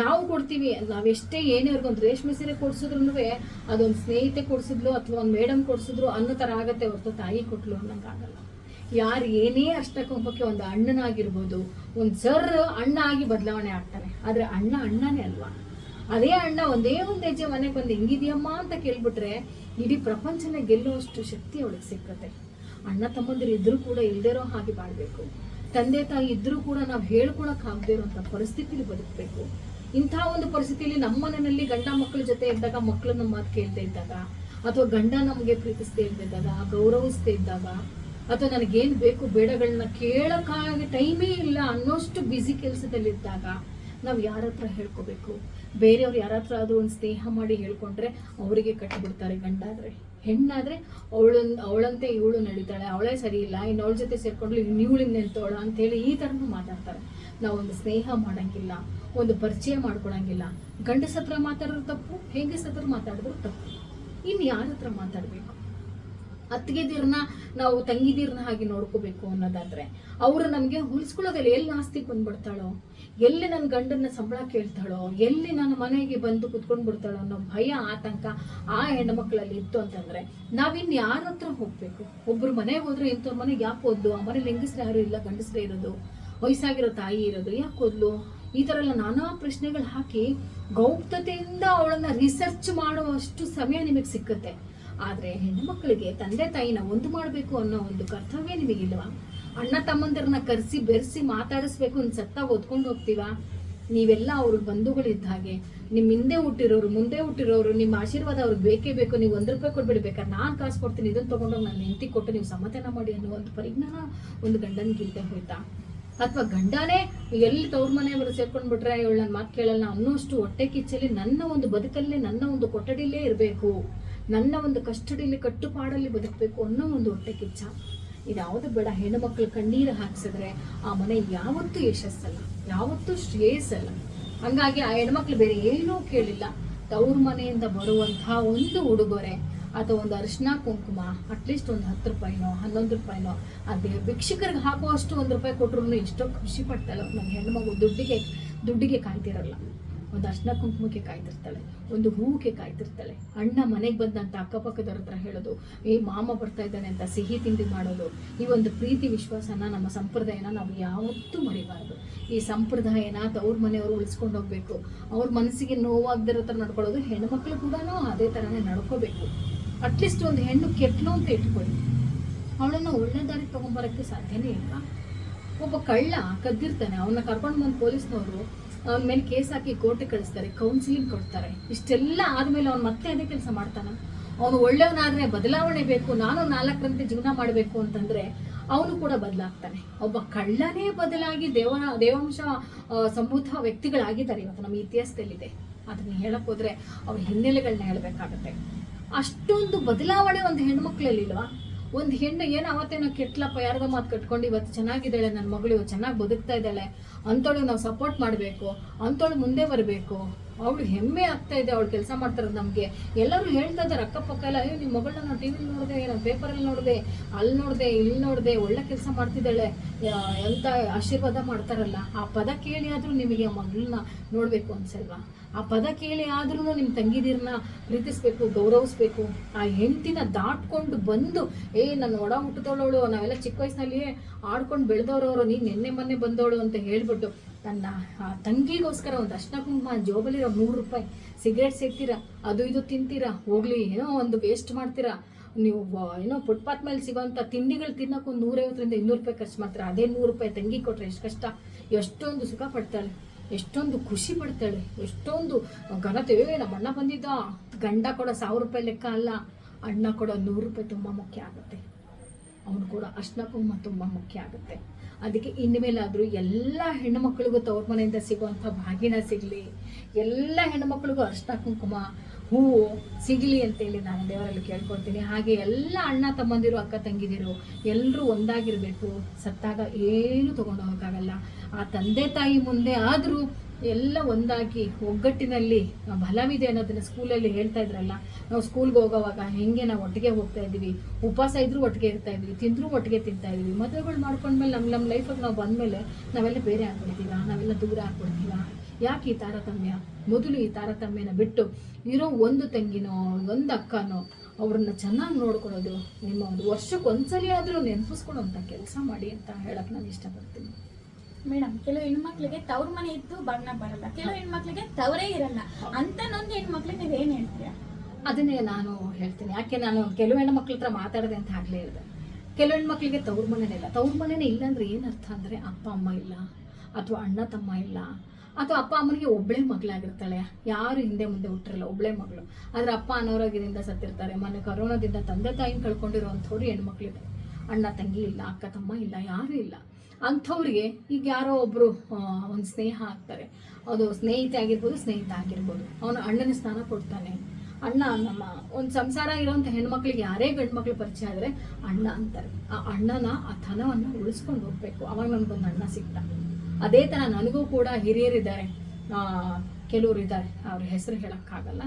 ನಾವು ಕೊಡ್ತೀವಿ ನಾವೆಷ್ಟೇ ಏನೇ ಅವ್ರಿಗೆ ಒಂದು ರೇಷ್ಮೆ ಸೀರೆ ಕೊಡ್ಸಿದ್ರು ಅದೊಂದು ಸ್ನೇಹಿತೆ ಕೊಡಿಸಿದ್ಲು ಅಥವಾ ಒಂದು ಮೇಡಮ್ ಕೊಡ್ಸಿದ್ರು ಅನ್ನೋ ಥರ ಆಗತ್ತೆ ಹೊರತು ತಾಯಿ ಕೊಟ್ಲು ಅನ್ನಂಗೆ ಆಗಲ್ಲ ಯಾರು ಏನೇ ಅಷ್ಟಕ್ಕೊಂಬಕ್ಕೆ ಒಂದು ಅಣ್ಣನಾಗಿರ್ಬೋದು, ಒಂದು ಸರ್ ಅಣ್ಣ ಆಗಿ ಬದಲಾವಣೆ ಆಗ್ತಾನೆ ಆದರೆ ಅಣ್ಣ ಅಣ್ಣನೇ ಅಲ್ವಾ? ಅದೇ ಅಣ್ಣ ಒಂದೇ ಒಂದು ಹೆಜ್ಜೆ ಮನೆಗೆ ಒಂದು ಹೆಂಗಿದೆಯಮ್ಮ ಅಂತ ಕೇಳ್ಬಿಟ್ರೆ ಇಡೀ ಪ್ರಪಂಚನ ಗೆಲ್ಲುವಷ್ಟು ಶಕ್ತಿ ಅವಳಿಗೆ ಸಿಕ್ಕತ್ತೆ. ಅಣ್ಣ ತಮ್ಮಂದಿರು ಇದ್ರೂ ಕೂಡ ಇಲ್ದಿರೋ ಹಾಗೆ ಬಾಳ್ಬೇಕು. ತಂದೆ ತಾಯಿ ಇದ್ರೂ ಕೂಡ ನಾವು ಹೇಳ್ಕೊಳಕ್ ಆಗದೆ ಇರುವಂತ ಪರಿಸ್ಥಿತಿಲಿ ಬದುಕಬೇಕು. ಇಂಥ ಒಂದು ಪರಿಸ್ಥಿತಿಯಲ್ಲಿ ನಮ್ಮ ಮನೆಯಲ್ಲಿ ಗಂಡ ಮಕ್ಕಳ ಜೊತೆ ಇದ್ದಾಗ ಮಕ್ಕಳು ನಮ್ಮ ಮಾತು ಕೇಳ್ತಾ ಇದ್ದಾಗ, ಅಥವಾ ಗಂಡ ನಮಗೆ ಪ್ರೀತಿಸ್ತಾ ಇದ್ದಾಗ, ಗೌರವಿಸ್ತಾ ಇದ್ದಾಗ, ಅಥವಾ ನನಗೇನು ಬೇಕು ಬೇಡಗಳನ್ನ ಕೇಳಕ್ಕಾಗಿ ಟೈಮೇ ಇಲ್ಲ ಅನ್ನೋಷ್ಟು ಬ್ಯುಸಿ ಕೆಲಸದಲ್ಲಿದ್ದಾಗ ನಾವು ಯಾರ ಹತ್ರ ಹೇಳ್ಕೋಬೇಕು? ಬೇರೆಯವ್ರು ಯಾರ ಹತ್ರ ಆದರೂ ಒಂದು ಸ್ನೇಹ ಮಾಡಿ ಹೇಳ್ಕೊಂಡ್ರೆ ಅವರಿಗೆ ಕಟ್ಟಿಬಿಡ್ತಾರೆ ಗಂಡಾದ್ರೆ. ಹೆಣ್ಣಾದ್ರೆ ಅವಳನ್, ಅವಳಂತೆ ಇವಳು ನಡೀತಾಳೆ, ಅವಳೇ ಸರಿ ಇಲ್ಲ ಇನ್ನು ಅವಳ ಜೊತೆ ಸೇರ್ಕೊಂಡ್ಲು ಇನ್ನು ಇವಳಿಗೆ ಅಂತ ಅಂತೇಳಿ ಈ ಥರನೂ ಮಾತಾಡ್ತಾರೆ. ನಾವು ಒಂದು ಸ್ನೇಹ ಮಾಡಂಗಿಲ್ಲ, ಒಂದು ಪರಿಚಯ ಮಾಡ್ಕೊಳಂಗಿಲ್ಲ. ಗಂಡಸ ಹತ್ರ ಮಾತಾಡಿದ್ರು ತಪ್ಪು, ಹೆಂಗಸ ಹತ್ರ ಮಾತಾಡಿದ್ರು ತಪ್ಪು. ಇನ್ನು ಯಾರ ಹತ್ರ ಮಾತಾಡಬೇಕು? ಅತ್ತಿಗೆದಿರ್ನ ನಾವು ತಂಗಿದಿರ್ನ ಹಾಗೆ ನೋಡ್ಕೋಬೇಕು ಅನ್ನೋದಾದ್ರೆ ಅವರು ನಮಗೆ ಹೋಲಿಸ್ಕೊಳ್ಳೋದಿಲ್ಲ ಎಲ್ಲಿ ಆಸ್ತಿಗೆ ಬಂದ್ಬಿಡ್ತಾಳೋ ಎಲ್ಲಿ ನನ್ನ ಗಂಡನ ಸಂಬಳ ಕೇಳ್ತಾಳೋ? ಎಲ್ಲಿ ನನ್ನ ಮನೆಗೆ ಬಂದು ಕುತ್ಕೊಂಡು ಬಿಡ್ತಾಳೋ ಅನ್ನೋ ಭಯ, ಆತಂಕ ಆ ಹೆಣ್ಮಕ್ಳಲ್ಲಿ ಇತ್ತು ಅಂತಂದ್ರೆ ನಾವಿನ್ ಯಾರ ಹತ್ರ ಹೋಗ್ಬೇಕು? ಒಬ್ರು ಮನೆಗೆ ಹೋದ್ರೆ ಇಂಥವ್ರ ಮನೆಗೆ ಯಾಕೆ ಓದ್ಲು ಆ ಮನೇಲಿ ಹೆಂಗಸ್ರು ಯಾರು ಇಲ್ಲ, ಗಂಡಸ್ರೇ ಇರೋದು, ವಯಸ್ಸಾಗಿರೋ ತಾಯಿ ಇರೋದು, ಯಾಕೆ ಓದ್ಲು ಈ ಥರ ಎಲ್ಲ ನಾನಾ ಪ್ರಶ್ನೆಗಳು ಹಾಕಿ ಗೌಪ್ತತೆಯಿಂದ ಅವಳನ್ನ ರಿಸರ್ಚ್ ಮಾಡುವಷ್ಟು ಸಮಯ ನಿಮಗೆ ಸಿಕ್ಕತ್ತೆ. ಆದ್ರೆ ಹೆಣ್ಣು ಮಕ್ಕಳಿಗೆ ತಂದೆ ತಾಯಿನ ಒಂದು ಮಾಡಬೇಕು ಅನ್ನೋ ಒಂದು ಕರ್ತವ್ಯ ನಿಮಗಿಲ್ವಾ? ಅಣ್ಣ ತಮ್ಮಂದಿರನ್ನ ಕರೆಸಿ ಬೆರೆಸಿ ಮಾತಾಡಿಸ್ಬೇಕು ಅಂತ ಸತ್ತಾಗ ಓದ್ಕೊಂಡು ಹೋಗ್ತೀವಾ? ನೀವೆಲ್ಲ ಅವ್ರ ಬಂಧುಗಳಿದ್ದ ಹಾಗೆ. ನಿಮ್ಮ ಹಿಂದೆ ಹುಟ್ಟಿರೋರು, ಮುಂದೆ ಹುಟ್ಟಿರೋರು ನಿಮ್ಮ ಆಶೀರ್ವಾದ ಅವ್ರಿಗೆ ಬೇಕೇ ಬೇಕು. ನೀವು ಒಂದು ರೂಪಾಯಿ ಕೊಡ್ಬೇಡಿ ಬೇಕಾದ್ರೆ ನಾನು ಕಾಸು ಕೊಡ್ತೀನಿ ಇದನ್ನು ತಗೊಂಡೋಗಿ ನಾನು ಹೆಂಡತಿ ಕೊಟ್ಟು ನೀವು ಸಮಾಧಾನ ಮಾಡಿ ಅನ್ನೋ ಒಂದು ಪರಿಜ್ಞಾನ ಒಂದು ಗಂಡನಿಗಿಲ್ದೆ ಹೋಯ್ತಾ? ಅಥವಾ ಗಂಡನೇ ಎಲ್ಲಿ ತವ್ರ ಮನೆಯವರು ಸೇರ್ಕೊಂಡ್ಬಿಟ್ರೆ ಇವಳು ನನ್ನ ಮಾತು ಕೇಳಲ್ಲ ಅನ್ನೋಷ್ಟು ಹೊಟ್ಟೆ ಕಿಚ್ಚಲ್ಲಿ ನನ್ನ ಒಂದು ಬದುಕಲ್ಲೇ, ನನ್ನ ಒಂದು ಕೊಠಡಿಲೇ ಇರಬೇಕು. ನನ್ನ ಒಂದು ಕಸ್ಟಡಿಯಲ್ಲಿ ಕಟ್ಟುಪಾಡಲ್ಲಿ ಬದುಕಬೇಕು ಅನ್ನೋ ಒಂದು ಹೊಟ್ಟೆ ಕಿಚ್ಚ ಇದ್ಯಾವುದು ಬೇಡ, ಹೆಣ್ಣು ಮಕ್ಕಳು ಕಣ್ಣೀರು ಹಾಕ್ಸಿದ್ರೆ ಆ ಮನೆ ಯಾವತ್ತೂ ಯಶಸ್ಸಲ್ಲ, ಯಾವತ್ತೂ ಶ್ರೇಯಸ್ಸಲ್ಲ. ಹಂಗಾಗಿ ಆ ಹೆಣ್ಮಕ್ಳು ಬೇರೆ ಏನೂ ಕೇಳಿಲ್ಲ. ತವ್ರ ಮನೆಯಿಂದ ಬರುವಂತಹ ಒಂದು ಉಡುಗೊರೆ, ಅಥವಾ ಒಂದು ಅರಿಶಿನ ಕುಂಕುಮ ಅಟ್ಲೀಸ್ಟ್ ಒಂದು ಹತ್ತು ರೂಪಾಯಿನೋ, ಹನ್ನೊಂದು ರೂಪಾಯಿನೋ ಅದೇ ಭಿಕ್ಷಕರಿಗೆ ಹಾಕುವಷ್ಟು ಒಂದು ರೂಪಾಯಿ ಕೊಟ್ಟರು ಎಷ್ಟೋ ಖುಷಿ ಪಡ್ತಾಳೆ ನನ್ನ ಹೆಣ್ಮಗು ದುಡ್ಡಿಗೆ ದುಡ್ಡಿಗೆ ಕಾಯ್ತಿರಲ್ಲ. ಒಂದು ಅರ್ಶನ ಕುಂಕುಮಕ್ಕೆ ಕಾಯ್ತಿರ್ತಾಳೆ, ಒಂದು ಹೂವಿಗೆ ಕಾಯ್ತಿರ್ತಾಳೆ. ಅಣ್ಣ ಮನೆಗೆ ಬಂದಂತ ಅಕ್ಕಪಕ್ಕದವ್ರ ಹತ್ರ ಹೇಳೋದು, ಏ, ಮಾಮ ಬರ್ತಾ ಇದ್ದಾನೆ ಅಂತ ಸಿಹಿ ತಿಂಡಿ ಮಾಡೋದು. ಈ ಒಂದು ಪ್ರೀತಿ ವಿಶ್ವಾಸನ ನಮ್ಮ ಸಂಪ್ರದಾಯನ ನಾವು ಯಾವತ್ತೂ ಮರಿಬಾರದು. ಈ ಸಂಪ್ರದಾಯನ ತವ್ರ ಮನೆಯವರು ಉಳಿಸ್ಕೊಂಡು ಹೋಗ್ಬೇಕು. ಅವ್ರ ಮನಸ್ಸಿಗೆ ನೋವಾಗದಿರೋ ಥರ ನಡ್ಕೊಳ್ಳೋದು, ಹೆಣ್ಮಕ್ಳು ಕೂಡ ಅದೇ ಥರನೇ ನಡ್ಕೋಬೇಕು. ಅಟ್ಲೀಸ್ಟ್ ಒಂದು ಹೆಣ್ಣು ಕೆಟ್ಟಲು ಅಂತ ಇಟ್ಕೊಳ್ಳಿ. ಅವಳನ್ನು ಒಳ್ಳೆ ದಾರಿಗೆ ತಗೊಂಬರೋಕ್ಕೆ ಸಾಧ್ಯನೇ ಇಲ್ಲ. ಒಬ್ಬ ಕಳ್ಳ ಕದ್ದಿರ್ತಾನೆ. ಅವನ್ನ ಕರ್ಕೊಂಡು ಬಂದು ಪೊಲೀಸ್ನವರು ಅವನ ಮೇಲೆ ಕೇಸ್ ಹಾಕಿ ಕೋರ್ಟಿಗೆ ಕಳಿಸ್ತಾರೆ ಕೌನ್ಸಿಲಿಂಗ್ ಕೊಡ್ತಾರೆ. ಇಷ್ಟೆಲ್ಲ ಆದಮೇಲೆ ಅವ್ನು ಮತ್ತೆ ಅದೇ ಕೆಲಸ ಮಾಡ್ತಾನ. ಅವನು ಒಳ್ಳೆಯವನಾದ್ರೆ ಬದಲಾವಣೆ ಬೇಕು, ನಾನು ನಾಲ್ಕರಂತೆ ಜೀವನ ಮಾಡಬೇಕು ಅಂತಂದ್ರೆ ಅವನು ಕೂಡ ಬದಲಾಗ್ತಾನೆ. ಒಬ್ಬ ಕಳ್ಳನೇ ಬದಲಾಗಿ ದೇವ, ದೇವಾಂಶ ಸಮೂಹ ವ್ಯಕ್ತಿಗಳಾಗಿದ್ದಾರೆ ಇವತ್ತು ನಮ್ಮ ಇತಿಹಾಸದಲ್ಲಿದೆ. ಅದನ್ನ ಹೇಳಕ್ ಹೋದ್ರೆ ಅವ್ರ ಹಿನ್ನೆಲೆಗಳನ್ನ ಹೇಳ್ಬೇಕಾಗತ್ತೆ. ಅಷ್ಟೊಂದು ಬದಲಾವಣೆ ಒಂದು ಹೆಣ್ಮಕ್ಳಲ್ಲಿ ಇಲ್ವಾ ಒಂದು ಹೆಣ್ಣು ಏನು ಅವತ್ತೇನೋ ಕೆಟ್ಲಪ್ಪ, ಯಾರ್ದೋ ಮಾತು ಕಟ್ಕೊಂಡು ಇವತ್ತು ಚೆನ್ನಾಗಿದ್ದಾಳೆ ನನ್ನ ಮಗಳು ಇವತ್ತು ಚೆನ್ನಾಗಿ ಬದುಕ್ತಾ ಇದ್ದಾಳೆ, ಅಂಥವಳಿಗೆ ನಾವು ಸಪೋರ್ಟ್ ಮಾಡಬೇಕು, ಅಂಥವಳು ಮುಂದೆ ಬರಬೇಕು. ಅವಳು ಹೆಮ್ಮೆ ಆಗ್ತಾ ಇದೆ, ಅವಳು ಕೆಲಸ ಮಾಡ್ತಾರೆ ನಮಗೆ. ಎಲ್ಲರೂ ಹೇಳ್ತಾ ಇದ್ದಾರೆ, ಅಕ್ಕಪಕ್ಕ ಎಲ್ಲ, ಅಯ್ಯೋ ನಿಮ್ಮ ಮಗಳನ್ನ ನಾವು ಟಿ ವಿಲಿ ನೋಡಿದೆ, ನಾನು ಪೇಪರಲ್ಲಿ ನೋಡಿದೆ ಅಲ್ಲಿ ನೋಡಿದೆ ಇಲ್ಲಿ ನೋಡಿದೆ, ಒಳ್ಳೆ ಕೆಲಸ ಮಾಡ್ತಿದ್ದಾಳೆ ಎಂತ ಆಶೀರ್ವಾದ ಮಾಡ್ತಾರಲ್ಲ, ಆ ಪದ ಕೇಳಿ ಆದರೂ ನಿಮಗೆ ಮಗಳನ್ನ ನೋಡಬೇಕು ಅನ್ಸಲ್ವಾ? ಆ ಪದ ಕೇಳಿ ಆದ್ರೂ ನಿಮ್ಮ ತಂಗಿದೀರನ್ನ ಪ್ರೀತಿಸ್ಬೇಕು, ಗೌರವಿಸ್ಬೇಕು, ಆ ಹೆಂಡತಿನ ದಾಟ್ಕೊಂಡು ಬಂದು, ಏ ನನ್ನ ಒಡ ಹುಟ್ಟಿದವಳವಳು ನಾವೆಲ್ಲ ಚಿಕ್ಕ ವಯಸ್ಸಿನಲ್ಲಿಯೇ ಆಡ್ಕೊಂಡು ಬೆಳೆದವ್ರವ್ರು, ನೀನು ನಿನ್ನೆ ಮೊನ್ನೆ ಬಂದವಳು ಅಂತ ಹೇಳ್ಬಿಟ್ಟು ನನ್ನ ತಂಗಿಗೋಸ್ಕರ ಒಂದು ಅರ್ಶಿನ ಕುಂಕುಮ, ಜೋಬಲಿರೋ ನೂರು ರೂಪಾಯಿ ಸಿಗರೇಟ್ ಸೇರ್ತೀರಾ ಅದು ಇದು ತಿಂತೀರಾ? ಹೋಗ್ಲಿ, ಏನೋ ಒಂದು ವೇಸ್ಟ್ ಮಾಡ್ತೀರಾ? ನೀವು ಏನೋ ಫುಟ್ಪಾತ್ ಮೇಲೆ ಸಿಗೋಂಥ ತಿಂಡಿಗಳು ತಿನ್ನೋಕ್ಕೂ ನೂರೈವತ್ತರಿಂದ ಇನ್ನೂರು ರೂಪಾಯಿ ಖರ್ಚು ಮಾಡ್ತಾರೆ? ಅದೇ ನೂರು ರೂಪಾಯಿ ತಂಗಿ ಕೊಟ್ಟರೆ ಎಷ್ಟು ಕಷ್ಟ? ಎಷ್ಟೊಂದು ಸುಖ ಪಡ್ತಾಳೆ, ಎಷ್ಟೊಂದು ಖುಷಿ ಪಡ್ತಾಳೆ, ಎಷ್ಟೊಂದು ಘನತೆ ನಮ್ಮ ಅಣ್ಣ ಬಂದಿದ್ದ, ಗಂಡ ಕೊಡೋ ಸಾವಿರ ರೂಪಾಯಿ ಲೆಕ್ಕ ಅಲ್ಲ, ಅಣ್ಣ ಕೊಡೋ ನೂರು ರೂಪಾಯಿ ತುಂಬ ಮುಖ್ಯ ಆಗುತ್ತೆ. ಅವನು ಕೂಡ ಅರ್ಶಿನ ಕುಂಕುಮ ತುಂಬ ಮುಖ್ಯ ಆಗುತ್ತೆ. ಅದಕ್ಕೆ ಇನ್ಮೇಲಾದರೂ ಎಲ್ಲ ಹೆಣ್ಣುಮಕ್ಳಿಗೂ ತವ್ರ ಮನೆಯಿಂದ ಸಿಗುವಂಥ ಭಾಗಿನ ಸಿಗಲಿ, ಎಲ್ಲ ಹೆಣ್ಣುಮಕ್ಳಿಗೂ ಅರ್ಶಿನ ಕುಂಕುಮ ಹೂವು ಸಿಗಲಿ ಅಂತೇಳಿ ನಾನು ದೇವರಲ್ಲಿ ಕೇಳ್ಕೊಳ್ತೀನಿ. ಹಾಗೆ ಎಲ್ಲ ಅಣ್ಣ ತಮ್ಮಂದಿರು, ಅಕ್ಕ ತಂಗಿದಿರು ಎಲ್ಲರೂ ಒಂದಾಗಿರಬೇಕು. ಸತ್ತಾಗ ಏನು ತೊಗೊಂಡು ಹೋಗೋಕ್ಕಾಗಲ್ಲ. ಆ ತಂದೆ ತಾಯಿ ಮುಂದೆ ಆದರೂ ಎಲ್ಲ ಒಂದಾಗಿ ಒಗ್ಗಟ್ಟಿನಲ್ಲಿ ಬಲವಿದೆ ಅನ್ನೋದನ್ನ ಸ್ಕೂಲಲ್ಲಿ ಹೇಳ್ತಾ ಇದ್ರಲ್ಲ, ನಾವು ಸ್ಕೂಲ್ಗೆ ಹೋಗೋವಾಗ ಹೆಂಗೆ ನಾವು ಒಟ್ಟಿಗೆ ಹೋಗ್ತಾ ಇದ್ದೀವಿ, ಉಪವಾಸ ಇದ್ರೂ ಒಟ್ಟಿಗೆ ಇರ್ತಾ ಇದ್ವಿ ತಿಂದರೂ ಒಟ್ಟಿಗೆ ತಿಂತಾ ಇದ್ವಿ ಮದುವೆಗಳು ಮಾಡ್ಕೊಂಡ್ಮೇಲೆ ನಮ್ಮ ನಮ್ಮ ಲೈಫಲ್ಲಿ ನಾವು ಬಂದಮೇಲೆ ನಾವೆಲ್ಲ ಬೇರೆ ಆಗ್ಬಿಡ್ತೀವ ನಾವೆಲ್ಲ ದೂರ ಆಗ್ಬಿಡ್ತೀವ ಯಾಕೆ ಈ ತಾರತಮ್ಯ? ಮೊದಲು ಈ ತಾರತಮ್ಯನ ಬಿಟ್ಟು ಇರೋ ಒಂದು ತಂಗಿನೋ, ಒಂದು ಅಕ್ಕನೋ, ಅವ್ರನ್ನ ಚೆನ್ನಾಗಿ ನೋಡ್ಕೊಳ್ಳೋದು, ನಿಮ್ಮ ಒಂದು ವರ್ಷಕ್ಕೆ ಒಂದ್ಸಲಿ ಆದರೂ ನೆನಪಿಸ್ಕೊಳ್ಳೋ ಕೆಲಸ ಮಾಡಿ ಅಂತ ಹೇಳಕ್ಕೆ ನಾನು ಇಷ್ಟಪಡ್ತೀನಿ. ಮೇಡಮ್, ಕೆಲವು ಹೆಣ್ಮಕ್ಳಿಗೆ ತವ್ರ ಮನೆ ಇದ್ದು ಬಣ್ಣ ಬರಲ್ಲ. ಕೆಲವು ಹೆಣ್ಮಕ್ಳಿಗೆ ತವರೇ ಇರಲ್ಲ. ಅಂತ ನೊಂದು ಹೆಣ್ಮಕ್ಳಿಗೆ ಏನ್ ಹೇಳ್ತೀರಾ? ಅದನ್ನೇ ನಾನು ಹೇಳ್ತೀನಿ. ಯಾಕೆ ನಾನು ಕೆಲವು ಹೆಣ್ಮಕ್ಳ ಹತ್ರ ಮಾತಾಡದೆ ಅಂತ ಆಗ್ಲೇ ಹೇಳಿದೆ. ಕೆಲವು ಹೆಣ್ಮಕ್ಳಿಗೆ ತವ್ರ ಮನೆನೇ ಇಲ್ಲ. ತವ್ರ ಮನೆನೇ ಇಲ್ಲ ಅಂದ್ರೆ ಅರ್ಥ ಅಂದರೆ ಅಪ್ಪ, ಅಮ್ಮ ಇಲ್ಲ, ಅಥವಾ ಅಣ್ಣ, ತಮ್ಮ ಇಲ್ಲ, ಅಥವಾ ಅಪ್ಪ, ಅಮ್ಮನಿಗೆ ಒಬ್ಬಳೇ ಮಗಳಾಗಿರ್ತಾಳೆ. ಯಾರು ಹಿಂದೆ ಮುಂದೆ ಹುಟ್ಟಿರಲ್ಲ ಒಬ್ಬಳೇ ಮಗಳು. ಆದರೆ ಅಪ್ಪ ಅನಾರೋಗ್ಯದಿಂದ ಸತ್ತಿರ್ತಾರೆ. ಮೊನ್ನೆ ಕರೋನಾದಿಂದ ತಂದೆ ತಾಯಿನ ಕಳ್ಕೊಂಡಿರೋವಂಥವ್ರು ಹೆಣ್ಮಕ್ಳಿದೆ ಅಣ್ಣ, ತಂಗಿ ಇಲ್ಲ, ಅಕ್ಕ, ತಮ್ಮ ಇಲ್ಲ, ಯಾರೂ ಇಲ್ಲ. ಅಂಥವ್ರಿಗೆ ಈಗ ಯಾರೋ ಒಬ್ಬರು ಒಂದು ಸ್ನೇಹ ಆಗ್ತಾರೆ. ಅದು ಸ್ನೇಹಿತೆ ಆಗಿರ್ಬೋದು, ಸ್ನೇಹಿತ ಆಗಿರ್ಬೋದು. ಅವನು ಅಣ್ಣನ ಸ್ನಾನ ಕೊಡ್ತಾನೆ. ಅಣ್ಣ ನಮ್ಮ, ಒಂದು ಸಂಸಾರ ಇರೋಂಥ ಹೆಣ್ಮಕ್ಳಿಗೆ ಯಾರೇ ಗಂಡ್ಮಕ್ಳು ಪರಿಚಯ ಆದರೆ ಅಣ್ಣ ಅಂತಾರೆ. ಆ ಅಣ್ಣನ, ಆ ಥನವನ್ನು ಉಳಿಸ್ಕೊಂಡು ಹೋಗ್ಬೇಕು. ಅವಾಗ ನನಗೊಂದು ಅಣ್ಣ ಸಿಗ್ತ ಅದೇ ಥರ ನನಗೂ ಕೂಡ ಹಿರಿಯರಿದ್ದಾರೆ. ಕೆಲವರು ಇದ್ದಾರೆ. ಅವ್ರ ಹೆಸರು ಹೇಳೋಕ್ಕಾಗಲ್ಲ.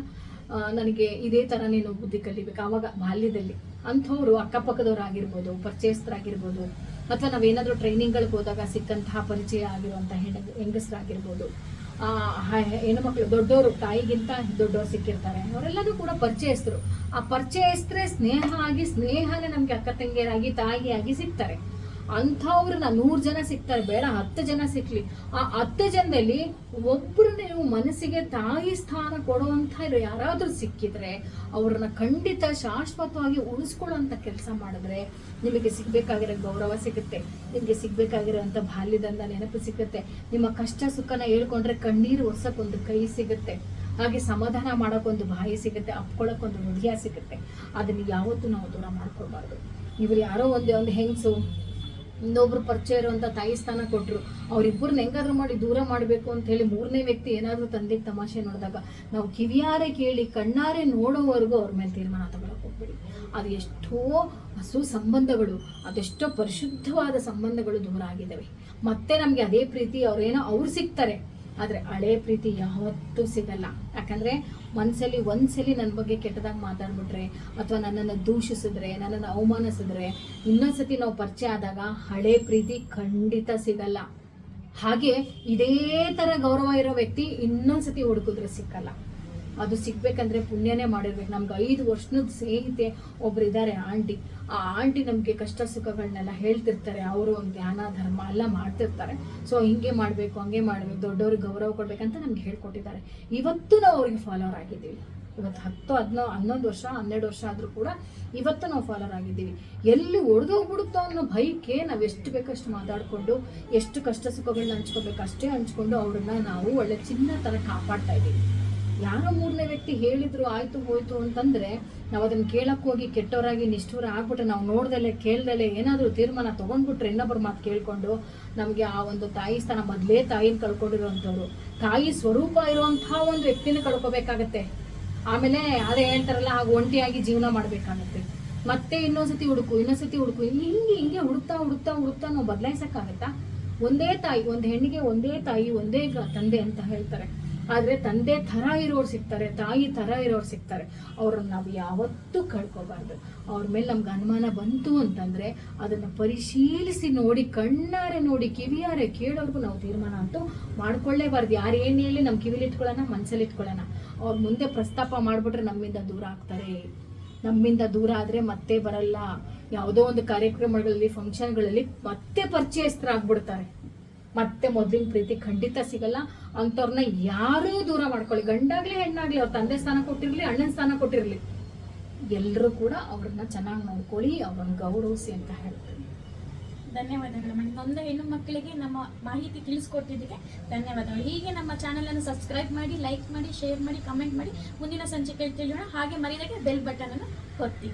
ನನಗೆ ಇದೇ ಥರ ನೀನು ಬುದ್ಧಿ ಕಲಿಬೇಕು. ಅವಾಗ ಬಾಲ್ಯದಲ್ಲಿ ಅಂಥವ್ರು ಅಕ್ಕಪಕ್ಕದವ್ರು ಆಗಿರ್ಬೋದು ಪರಿಚಯಸ್ಥರಾಗಿರ್ಬೋದು. ಅಥವಾ ನಾವೇನಾದರೂ ಟ್ರೈನಿಂಗ್ಗಳಿಗೆ ಹೋದಾಗ ಸಿಕ್ಕಂತಹ ಪರಿಚಯ ಆಗಿರುವಂಥ ಹೆಣ್ಣು ಹೆಂಗಸರಾಗಿರ್ಬೋದು. ಆ, ಹೆಣ್ಣು ಹೆಣ್ಣುಮಕ್ಳು ದೊಡ್ಡವರು ತಾಯಿಗಿಂತ ದೊಡ್ಡವರು ಸಿಕ್ಕಿರ್ತಾರೆ. ಅವರೆಲ್ಲರೂ ಕೂಡ ಪರಿಚಯಸ್ಥರು. ಆ ಪರಿಚಯಸ್ಥರೇ ಸ್ನೇಹ ಆಗಿ ಸ್ನೇಹನೇ ನಮಗೆ ಅಕ್ಕ ತಂಗಿಯರಾಗಿ ತಾಯಿಯಾಗಿ ಸಿಗ್ತಾರೆ. ಅಂಥವ್ರನ್ನ ನೂರು ಜನ ಸಿಗ್ತಾರೆ, ಬೇಡ, ಹತ್ತು ಜನ ಸಿಕ್ಲಿ. ಆ ಹತ್ತು ಜನದಲ್ಲಿ ಒಬ್ಬರು ನೀವು ಮನಸ್ಸಿಗೆ ತಾಯಿ ಸ್ಥಾನ ಕೊಡುವಂಥ ಯಾರಾದರೂ ಸಿಕ್ಕಿದ್ರೆ, ಅವ್ರನ್ನ ಖಂಡಿತ ಶಾಶ್ವತವಾಗಿ ಉಳಿಸ್ಕೊಳ್ಳೋಂಥ ಕೆಲಸ ಮಾಡಿದ್ರೆ ನಿಮಗೆ ಸಿಗ್ಬೇಕಾಗಿರೋ ಗೌರವ ಸಿಗುತ್ತೆ. ನಿಮಗೆ ಸಿಗ್ಬೇಕಾಗಿರೋಂಥ ಬಾಲ್ಯದಿಂದ ನೆನಪು ಸಿಗುತ್ತೆ. ನಿಮ್ಮ ಕಷ್ಟ ಸುಖನ ಹೇಳ್ಕೊಂಡ್ರೆ ಕಣ್ಣೀರು ಒರ್ಸಕ್ಕೊಂದು ಕೈ ಸಿಗುತ್ತೆ. ಹಾಗೆ ಸಮಾಧಾನ ಮಾಡೋಕ್ಕೊಂದು ಬಾಯಿ ಸಿಗುತ್ತೆ ಅಪ್ಕೊಳ್ಳೋಕ್ಕೊಂದು ಹೃದಯ ಸಿಗುತ್ತೆ. ಅದನ್ನು ಯಾವತ್ತೂ ನಾವು ದೂರ ಮಾಡ್ಕೊಳ್ಬಾರ್ದು. ಇವ್ರು ಯಾರೋ ಒಂದೇ ಒಂದು ಹೆಂಗಸು ಇನ್ನೊಬ್ರು ಪರಿಚಯ ಇರುವಂಥ ತಾಯಿ ಸ್ಥಾನ ಕೊಟ್ಟರು ಅವ್ರಿಬ್ಬರನ್ನ ಹೆಂಗಾದ್ರೂ ಮಾಡಿ ದೂರ ಮಾಡಬೇಕು ಅಂತ ಹೇಳಿ ಮೂರನೇ ವ್ಯಕ್ತಿ ಏನಾದರೂ ತಂದೆ ತಮಾಷೆ ನೋಡಿದಾಗ ನಾವು ಕಿವಿಯಾರೆ ಕೇಳಿ ಕಣ್ಣಾರೆ ನೋಡೋವರೆಗೂ ಅವ್ರ ಮೇಲೆ ತೀರ್ಮಾನ ತಗೊಳಕ್ ಹೋಗ್ಬೇಡಿ. ಅದು ಎಷ್ಟೋ ಹಸು ಸಂಬಂಧಗಳು, ಅದೆಷ್ಟೋ ಪರಿಶುದ್ಧವಾದ ಸಂಬಂಧಗಳು ದೂರ ಆಗಿದ್ದಾವೆ. ಮತ್ತೆ ನಮಗೆ ಅದೇ ಪ್ರೀತಿ ಅವ್ರೇನೋ ಅವ್ರು ಸಿಗ್ತಾರೆ. ಆದರೆ ಹಳೆ ಪ್ರೀತಿ ಯಾವತ್ತೂ ಸಿಗಲ್ಲ. ಯಾಕಂದರೆ ಮನಸ್ಸಲ್ಲಿ ಒಂದ್ಸಲಿ ನನ್ನ ಬಗ್ಗೆ ಕೆಟ್ಟದಾಗಿ ಮಾತಾಡ್ಬಿಟ್ರೆ ಅಥವಾ ನನ್ನನ್ನು ದೂಷಿಸಿದ್ರೆ, ನನ್ನನ್ನು ಅವಮಾನಿಸಿದ್ರೆ, ಇನ್ನೊಂದ್ಸತಿ ನಾವು ಪರಿಚಯ ಆದಾಗ ಹಳೆ ಪ್ರೀತಿ ಖಂಡಿತ ಸಿಗಲ್ಲ. ಹಾಗೆ ಇದೇ ತರ ಗೌರವ ಇರೋ ವ್ಯಕ್ತಿ ಇನ್ನೊಂದ್ಸತಿ ಹುಡುಕಿದ್ರೆ ಸಿಕ್ಕಲ್ಲ. ಅದು ಸಿಗ್ಬೇಕಂದ್ರೆ ಪುಣ್ಯನೇ ಮಾಡಿರ್ಬೇಕು. ನಮ್ಗೆ ಐದು ವರ್ಷದ ಸ್ನೇಹಿತೆ ಒಬ್ರು ಇದ್ದಾರೆ ಆಂಟಿ. ಆ ಆಂಟಿ ನಮಗೆ ಕಷ್ಟ ಸುಖಗಳನ್ನೆಲ್ಲ ಹೇಳ್ತಿರ್ತಾರೆ, ಅವರು ಒಂದು ಧ್ಯಾನ ಧರ್ಮ ಎಲ್ಲ ಮಾಡ್ತಿರ್ತಾರೆ. ಸೊ ಹಿಂಗೆ ಮಾಡಬೇಕು, ಹಂಗೆ ಮಾಡಬೇಕು, ದೊಡ್ಡವ್ರಿಗೆ ಗೌರವ ಕೊಡಬೇಕಂತ ನಮ್ಗೆ ಹೇಳ್ಕೊಟ್ಟಿದ್ದಾರೆ. ಇವತ್ತು ನಾವು ಅವ್ರಿಗೆ ಫಾಲೋವರ್ ಆಗಿದ್ದೀವಿ. ಇವತ್ತು ಹತ್ತು, ಹದಿನೋ, ಹನ್ನೊಂದು ವರ್ಷ, ಹನ್ನೆರಡು ವರ್ಷ ಆದರೂ ಕೂಡ ಇವತ್ತು ನಾವು ಫಾಲೋವರ್ ಆಗಿದ್ದೀವಿ. ಎಲ್ಲಿ ಒಡೆದೋಗ್ಬಿಡುತ್ತೋ ಅನ್ನೋ ಭಯಕ್ಕೆ ನಾವು ಎಷ್ಟು ಬೇಕಷ್ಟು ಮಾತಾಡಿಕೊಂಡು, ಎಷ್ಟು ಕಷ್ಟ ಸುಖಗಳನ್ನ ಹಂಚ್ಕೋಬೇಕು, ಅಷ್ಟೇ ಹಂಚ್ಕೊಂಡು ಅವ್ರನ್ನ ನಾವು ಒಳ್ಳೆ ಚಿನ್ನ ಥರ ಕಾಪಾಡ್ತಾ ಇದ್ದೀವಿ. ಯಾರೋ ಮೂರನೇ ವ್ಯಕ್ತಿ ಹೇಳಿದ್ರು, ಆಯ್ತು ಹೋಯ್ತು ಅಂತಂದ್ರೆ ನಾವು ಅದನ್ನ ಕೇಳಕ್ ಹೋಗಿ ಕೆಟ್ಟವರಾಗಿ ನಿಷ್ಠೂರ ಆಗ್ಬಿಟ್ರೆ ನಾವು ನೋಡ್ದಲೆ ಕೇಳ್ದಲೆ ಏನಾದರೂ ತೀರ್ಮಾನ ತಗೊಂಡ್ಬಿಟ್ರೆ ಇನ್ನೊಬ್ಬರ ಮಾತು ಕೇಳಿಕೊಂಡು ನಮಗೆ ಆ ಒಂದು ತಾಯಿ ಸ್ಥಾನ ಮೊದಲೇ ತಾಯಿನ ಕಳ್ಕೊಂಡಿರೋವಂಥವ್ರು ತಾಯಿ ಸ್ವರೂಪ ಇರುವಂತಹ ಒಂದು ವ್ಯಕ್ತಿನ ಕಳ್ಕೊಬೇಕಾಗತ್ತೆ. ಆಮೇಲೆ ಅದೇ ಹೇಳ್ತಾರಲ್ಲ, ಹಾಗೆ ಒಂಟಿಯಾಗಿ ಜೀವನ ಮಾಡ್ಬೇಕಾಗತ್ತೆ. ಮತ್ತೆ ಇನ್ನೊಂದ್ಸತಿ ಹುಡುಕು ಇನ್ನೊಂದ್ಸತಿ ಹುಡುಕು, ಹಿಂಗೆ ಹಿಂಗೆ ಹುಡುಕ್ತಾ ಹುಡುಕ್ತಾ ಹುಡುಕ್ತಾ ನಾವು ಬದಲಾಯಿಸಕ್ಕಾಗತ್ತಾ? ಒಂದೇ ತಾಯಿ, ಒಂದು ಹೆಣ್ಣಿಗೆ ಒಂದೇ ತಾಯಿ, ಒಂದೇ ತಂದೆ ಅಂತ ಹೇಳ್ತಾರೆ. ಆದ್ರೆ ತಂದೆ ಥರ ಇರೋರು ಸಿಗ್ತಾರೆ, ತಾಯಿ ಥರ ಇರೋರು ಸಿಗ್ತಾರೆ. ಅವ್ರನ್ನ ನಾವು ಯಾವತ್ತೂ ಕಳ್ಕೊಬಾರ್ದು. ಅವ್ರ ಮೇಲೆ ನಮ್ಗೆ ಅನುಮಾನ ಬಂತು ಅಂತಂದ್ರೆ ಅದನ್ನ ಪರಿಶೀಲಿಸಿ ನೋಡಿ, ಕಣ್ಣಾರೆ ನೋಡಿ, ಕಿವಿಯಾರೆ ಕೇಳೋರ್ಗು ನಾವು ತೀರ್ಮಾನ ಅಂತೂ ಮಾಡ್ಕೊಳ್ಳೇಬಾರ್ದು. ಯಾರು ಏನು ಹೇಳಿ ನಮ್ಮ ಕಿವಿಲಿ ಇಟ್ಕೊಳ್ಳೋಣ ಮನ್ಸಲ್ಲಿ ಇಟ್ಕೊಳ್ಳೋಣ ಅವ್ರ ಮುಂದೆ ಪ್ರಸ್ತಾಪ ಮಾಡಿಬಿಟ್ರೆ ನಮ್ಮಿಂದ ದೂರ ಆಗ್ತಾರೆ. ನಮ್ಮಿಂದ ದೂರ ಆದ್ರೆ ಮತ್ತೆ ಬರಲ್ಲ. ಯಾವುದೋ ಒಂದು ಕಾರ್ಯಕ್ರಮಗಳಲ್ಲಿ ಫಂಕ್ಷನ್ಗಳಲ್ಲಿ ಮತ್ತೆ ಪರಿಚಯಸ್ಥರಾಗ್ಬಿಡ್ತಾರೆ. ಮತ್ತೆ ಮೊದಲಿನ ಪ್ರೀತಿ ಖಂಡಿತ ಸಿಗಲ್ಲ. ಅಂಥವ್ರನ್ನ ಯಾರೂ ದೂರ ಮಾಡ್ಕೊಳ್ಳಿ. ಗಂಡಾಗ್ಲಿ, ಹೆಣ್ಣಾಗ್ಲಿ ಅವ್ರ ತಂದೆ ಸ್ಥಾನ ಕೊಟ್ಟಿರ್ಲಿ, ಅಣ್ಣನ ಸ್ಥಾನ ಕೊಟ್ಟಿರ್ಲಿ. ಎಲ್ಲರೂ ಕೂಡ ಅವ್ರನ್ನ ಚೆನ್ನಾಗಿ ನೋಡ್ಕೊಳ್ಳಿ, ಅವ್ರನ್ನ ಗೌರವಿಸಿ ಅಂತ ಹೇಳ್ತೀನಿ. ಧನ್ಯವಾದಗಳು. ಮೇಡಮ್ ನೊಂದ ಹೆಣ್ಣು ಮಕ್ಕಳಿಗೆ ನಮ್ಮ ಮಾಹಿತಿ ತಿಳಿಸ್ಕೊಟ್ಟಿದ್ದಕ್ಕೆ ಧನ್ಯವಾದಗಳು. ಹೀಗೆ ನಮ್ಮ ಚಾನಲ್ ಅನ್ನು ಸಬ್ಸ್ಕ್ರೈಬ್ ಮಾಡಿ ಲೈಕ್ ಮಾಡಿ ಶೇರ್ ಮಾಡಿ ಕಮೆಂಟ್ ಮಾಡಿ. ಮುಂದಿನ ಸಂಚಿಕೆ ತಿಳಿಯೋಣ. ಹಾಗೆ ಮರಿದಾಗೆ ಬೆಲ್ ಬಟನ್ ಅನ್ನು ಒತ್ತಿ.